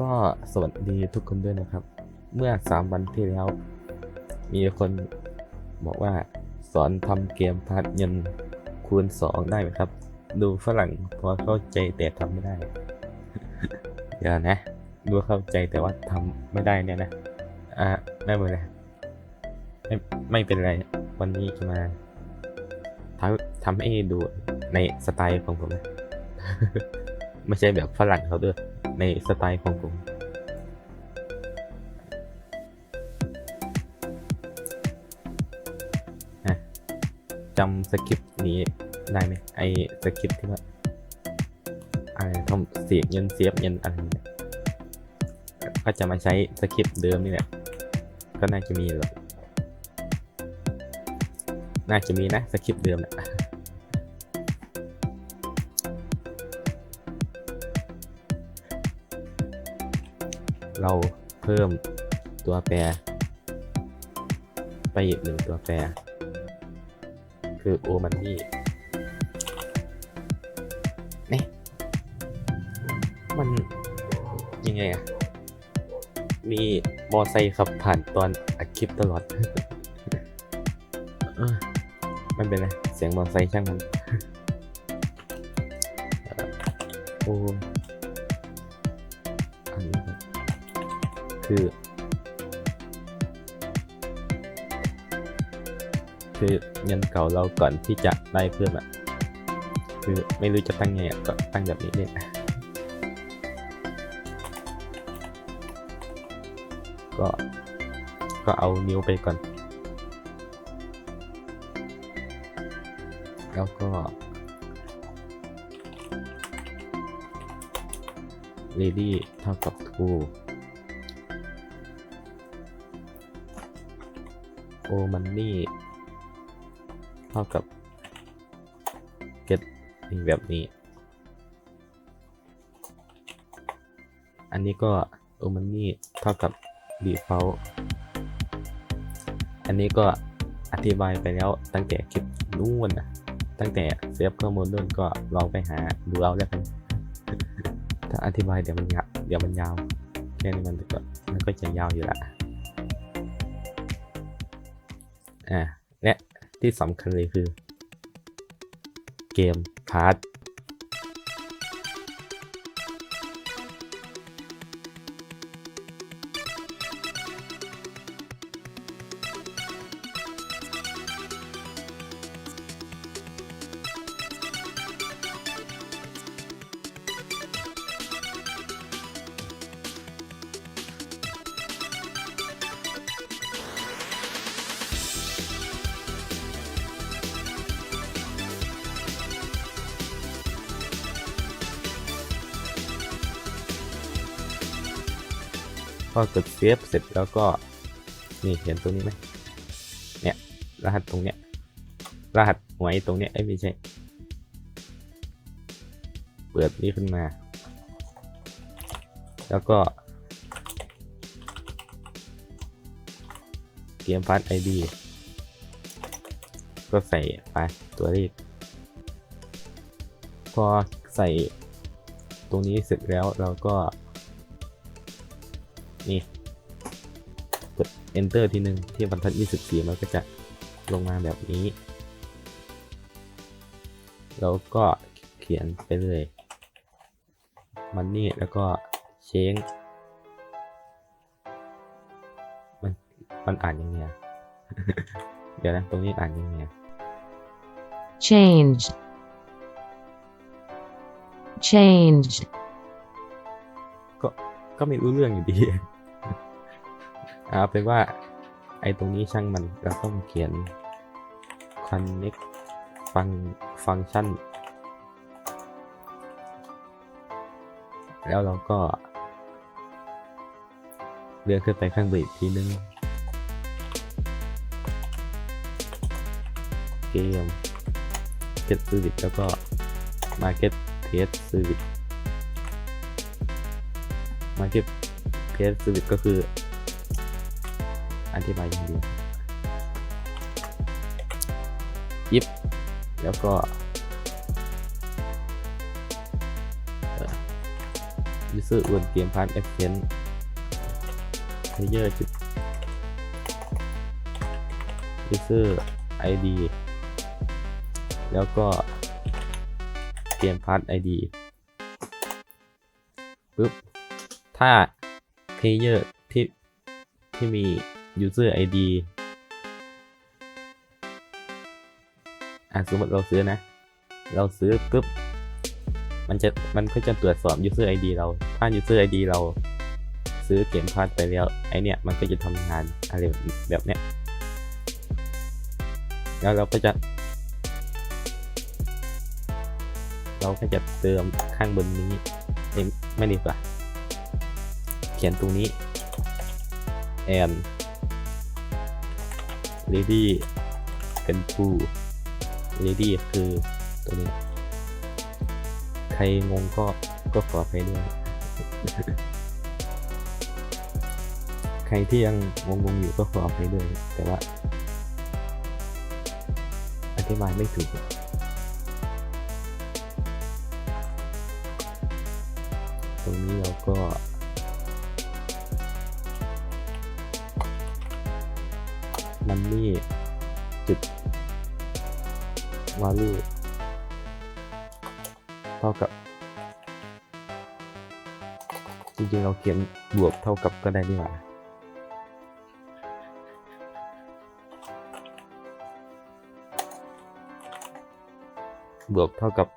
ก็สวัสดีทุกคนด้วยนะครับ เมื่อสามวันที่แล้ว มีคนบอกว่าสอนทำเกมพาร์ทเงินคูณสองได้ไหมครับ ดูฝรั่งพอเข้าใจแต่ทำไม่ได้ เดี๋ยวนะ ดูเข้าใจแต่ว่าทำไม่ได้เนี่ยนะ อ่าไม่เป็นไรไม่ไม่เป็นไร วันนี้จะมาทำทำให้ดูในสไตล์ของผมนะ ไม่ใช่แบบฝรั่งเขาด้วย ในสไตล์ของผมจำสคริปต์นี้ได้ไหมไอสคริปต์ที่ว่าอะไรทำเสียเงินเสียบเงินอะไรเนี่ยก็จะมาใช้สคริปต์เดิมนี่แหละก็น่าจะมีหรอน่าจะมีนะสคริปต์เดิมแหละ เราเพิ่มตัวแปร ไปอีกหนึ่งตัวแปร คือโอมันนี่นี่มันยังไงอะมีมอไซค์ขับผ่านตอนอัดคลิปตลอดออไม่เป็นไร เสียงมอไซค์ช่างมันโอ้ คือคือเงินเก่าเราก่อนที่จะได้เพิ่มอะ คือไม่รู้จะตั้งไงอะก็ตั้งแบบนี้เนี่ยก็ ก็เอานิ้วไปก่อน แล้วก็ ready เท่ากับ true o money เท่ากับ get มีแบบนี้ อันนี้ก็ o money เท่ากับ default อันนี้ก็อธิบายไปแล้วตั้งแต่คลิปนู่นนะตั้งแต่เซฟข้อมูลนู่นก็ลองไปหาดูเอาแล้วกันถ้าอธิบายเดี๋ยวมันยาวเดี๋ยวมันยาวแค่นี้มันก็มันก็จะยาวอยู่ละ อ่าและที่สำคัญเลยคือ เกมพาร์ท พอกดเซฟเสร็จแล้วก็นี่เห็นตรงนี้ไหมเนี่ยรหัสตรงเนี้ยรหัสหวยตรงเนี้ยไอ้ยไม่ใช่ เปิดนี่ขึ้นมา แล้วก็เกมพาร์ทไอดีก็ใส่ไปตัวเลขพอใส่ตรงนี้เสร็จแล้วเราก็ นี่กด enter ทีหนึ่งที่บรรทัด24มันก็จะลงมาแบบนี้ แล้วก็เขียนไปเลยมันนี่แล้วก็เชงมันมันอ่านยังไงเดี๋ยวนะตรงนี้อ่านยังไง change change ก็ไม่รู้เรื่องอยู่ดีเอาเป็นว่า ไอ้ตรงนี้ช่างมันเราต้องเขียน connect ฟังฟังก์ชัน แล้วเราก็เลื่อนขึ้นไปข้างบนอีกทีนึงเกม get service แล้วก็ market test service มาที่เพจสวิตก็คือ อธิบายอย่างดียิบแล้วก็ยูเซอร์อวนเกมพาร์ทเอ็กเซนเพเยอร์จุดยูเซอร์ไอดีแล้วก็เกมพาร์ทไอดีปึ๊บ ถ้า player ที่ที่มี user id อะสมมติเราซื้อนะ เราซื้อปุ๊บ มันจะมันก็จะตรวจสอบ user id เรา ถ้า user id เราซื้อเกมพาร์ทไปแล้ว ไอเนี้ยมันก็จะทำงานอะไรแบบเนี้ย แล้วเราก็จะ เราก็จะเติมข้างบนนี้ไม่ดีกว่า เขียนตรงนี้ and ready เป็น to ready คือตัวนี้ ใครงงก็ก็ขอไปด้วย ใครที่ยังงงๆอยู่ก็ขอไปด้วย แต่ว่า อธิบายไม่ถูกตรงนี้เราก็ มันนี่จุดวาลูเท่ากับ จริงๆ เราเขียนบวกเท่ากับก็ได้นี่หว่าบวกเท่ากับ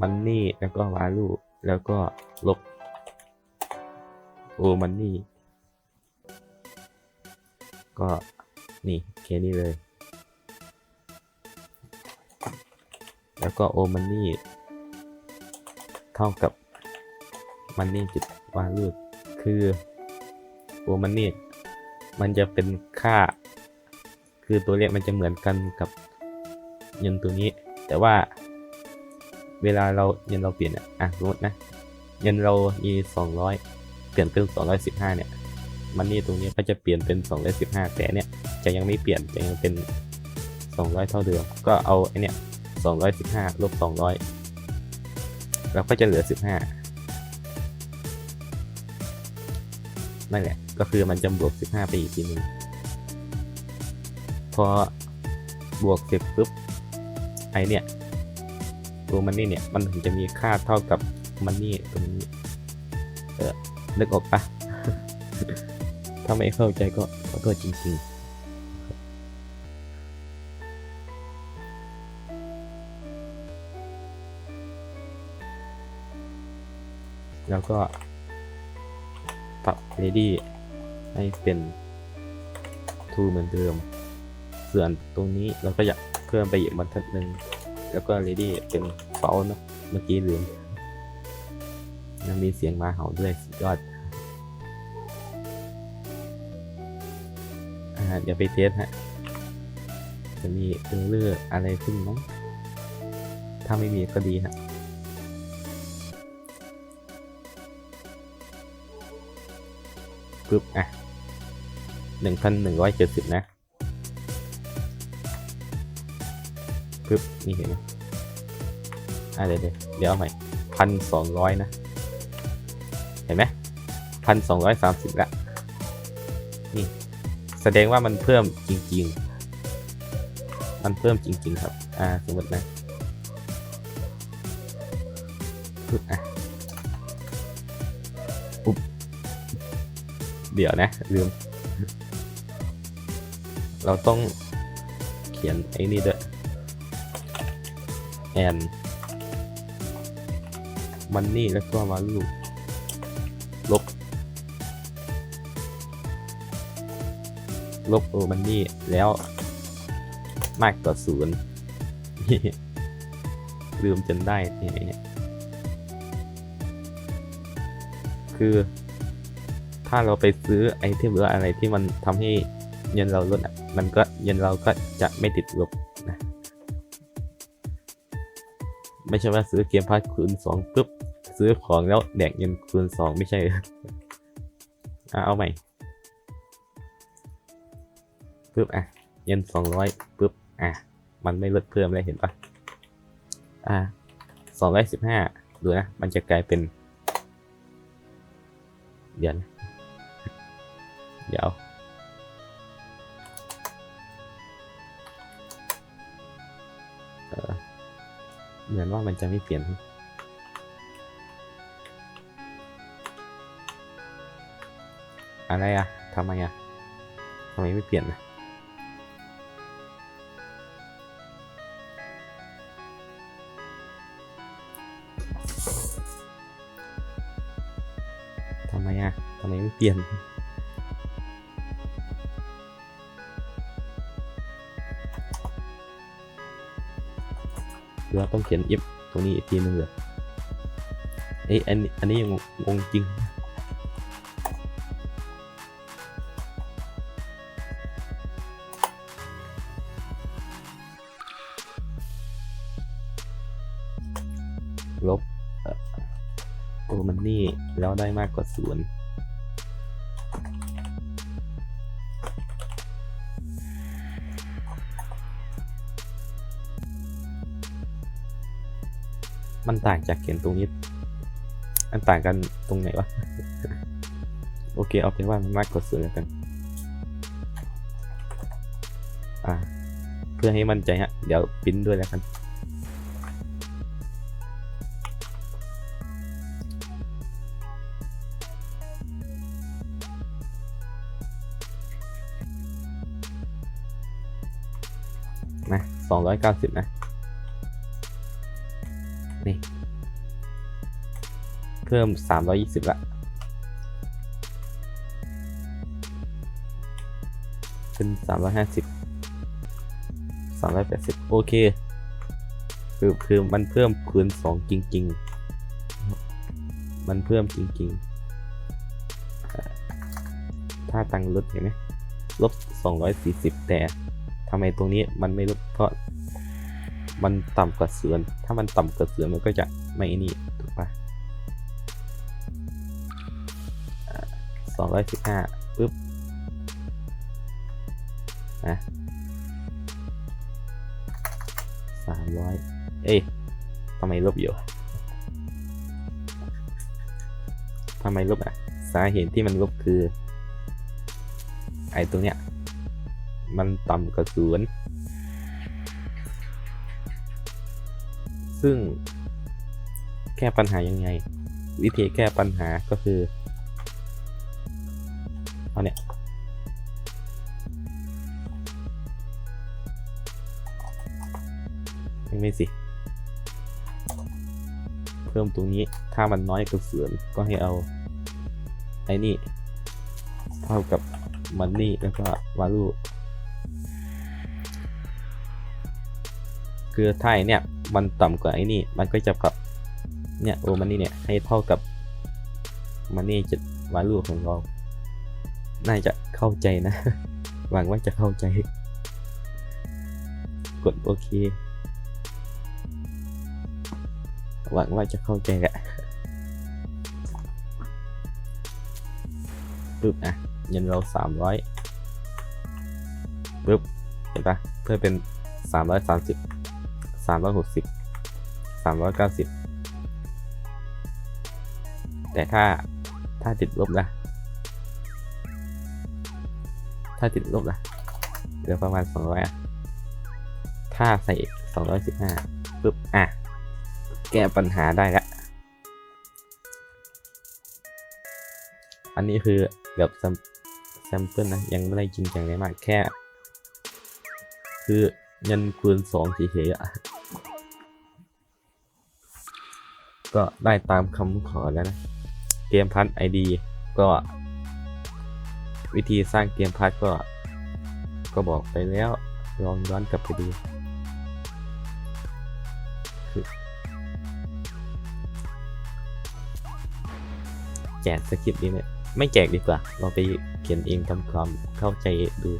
มันนี่แล้วก็วาลูแล้วก็ลบโอมันนี่ก็ นี่แค่นี้เลย แล้วก็โอมันนี่เท่ากับมันนี่จุดวาลูคือโอมันนี่มันจะเป็นค่า คือตัวเลขมันจะเหมือนกันกับเงินตัวนี้ แต่ว่าเวลาเราเงินเราเปลี่ยนอะอะสมมตินะเงินเรามีสองร้อยเปลี่ยนเป็นสองร้อยสิบห้าเนี่ย มันนี่ตรงนี้ก็จะเปลี่ยนเป็นสองร้อยสิบห้าแต่เนี่ย จะยังไม่เปลี่ยนจะยังเป็นสองร้อยเท่าเดิม ก็เอาไอเนี่ยสองร้อยสิบห้าลบสองร้อยเราก็จะเหลือสิบห้านั่นแหละ ก็คือมันจะบวกสิบห้าไปอีกทีหนึ่งพอบวกเสร็จปุ๊บ ไอเนี่ยตัวมันนี่เนี่ย มันถึงจะมีค่าเท่ากับมันนี่ตรงนี้ เออนึกออกปะถ้าไม่เข้าใจก็ขอโทษจริงๆ แล้วก็ปรับ ready ให้เป็น to เหมือนเดิม ส่วนตรงนี้เราก็อยากเพิ่มไปอีกบรรทัดหนึ่งแล้วก็ ready เป็นเฝ้านะเมื่อกี้ลืมยังมีเสียงมาเห่าด้วยสุดยอดอ่าเดี๋ยวไปเทสฮะ จะมีเออร์เลอร์อะไรขึ้นไหมถ้าไม่มีก็ดีฮะ ปึ๊บอะหนึ่งพันหนึ่งร้อยเจ็ดสิบนะปึ๊บนี่เห็นไหมอะเดี๋ยวเดี๋ยวเดี๋ยวเอาใหม่พันสองร้อยนะ เห็นไหมพันสองร้อยสามสิบละนี่แสดงว่ามันเพิ่มจริง ๆ มันเพิ่มจริง ๆ ครับ อ่า สมมตินะปึ๊บอะ เดี๋ยวนะ ลืม เราต้องเขียนไอ้นี่ด้วย and มันนี่แล้วก็มาลูลบ ลบโอมันนี่แล้วมากกว่าศูนย์ลืมจนได้เนี่ย คือ ถ้าเราไปซื้อไอเทมหรืออะไรที่มันทำให้เงินเราลดอะมันก็เงินเราก็จะไม่ติดลบนะไม่ใช่ว่าซื้อเกมพาร์ทคูณสองปุ๊บซื้อของแล้วแดกเงินคูณสองไม่ใช่อะเอาใหม่ปุ๊บอะเงินสองร้อยปุ๊บอะมันไม่ลดเพิ่มเลยเห็นปะอะสองร้อยสิบห้าดูนะ มันจะกลายเป็นเดี๋ยวนะ เดี๋ยว เหมือนว่ามันจะไม่เปลี่ยน อะไรอะทำไมอะทำไมไม่เปลี่ยนนะทำไมอะทำไมไม่เปลี่ยน หรือว่าต้องเขียน if ตรงนี้อีกทีนึงเหรอเอ้ยอันนี้อันนี้ยังงงจริง ลบเออโอ้มันนี่แล้วได้มากกว่าศูนย์ มันต่างจากเขียนตรงนี้มันต่างกันตรงไหนวะ โอเค เอาเป็นว่ามันมากกว่าศูนย์แล้วกัน อ่า เพื่อให้มั่นใจฮะ เดี๋ยวปริ้นด้วยแล้วกันนะสองร้อยเก้าสิบนะ เพิ่มสามร้อยยี่สิบละ เป็นสามร้อยห้าสิบสามร้อยแปดสิบโอเค คือคือมันเพิ่มคูณสองจริง ๆ มันเพิ่มจริง ๆ ถ้าตังลดเห็นไหมลบสองร้อยสี่สิบแต่ทำไมตรงนี้มันไม่ลดเพราะมันต่ำกว่าเสือน ถ้ามันต่ำกว่าเสือนมันก็จะไม่นี่ ถูกปะสองร้อยสิบห้าปึ๊บนะสามร้อยเอ้ยทำไมลบอยู่ทำไมลบอะ สาเหตุที่มันลบคือ ไอ้ตรงเนี้ย มันต่ำกว่าศูนย์ซึ่งแก้ปัญหายังไง วิธีแก้ปัญหาก็คือ ไม่สิ เพิ่มตรงนี้ถ้ามันน้อยกว่าศูนก็ให้เอาไอ้นี่ เท่ากับมันนี่แล้วก็ value คือถ้าไอเนี่ยมันต่ำกว่าไอ้นี่ มันก็จะปรับเนี่ยโอมันนี่เนี่ยให้เท่ากับมันนี่จะวาลูของเรา น่าจะเข้าใจนะ หวังว่าจะเข้าใจ กดโอเค หวังว่าจะเข้าใจแหละปึ๊บอะเงินเราสามร้อยปึ๊บเห็นปะเพื่อเป็นสามร้อยสามสิบสามร้อยหกสิบสามร้อยเก้าสิบแต่ถ้าถ้าติดลบนะถ้าติดลบนะเหลือประมาณสองร้อยอะ ถ้าใส่สองร้อยสิบห้าปุ๊บอะ แก้ปัญหาได้ละอันนี้คือแบบแซมเปิลนะ ยังไม่ได้จริงจังเลยมากแค่ คือเงินคูณสองเฉยๆอะก็ได้ตามคำขอแล้วนะ เกมพัทไอดีก็ วิธีสร้างเกมพัทก็ ก็บอกไปแล้วลองย้อนกลับไปดู แจกสคริปต์ดีไหมไม่แจกดีกว่า เราไปเขียนเองทำความเข้าใจดู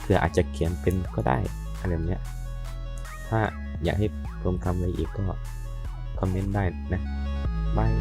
เพื่ออาจจะเขียนเป็นก็ได้อะไรแบบนี้ถ้าอยากให้ผมทำอะไรอีกก็คอมเมนต์ได้นะบาย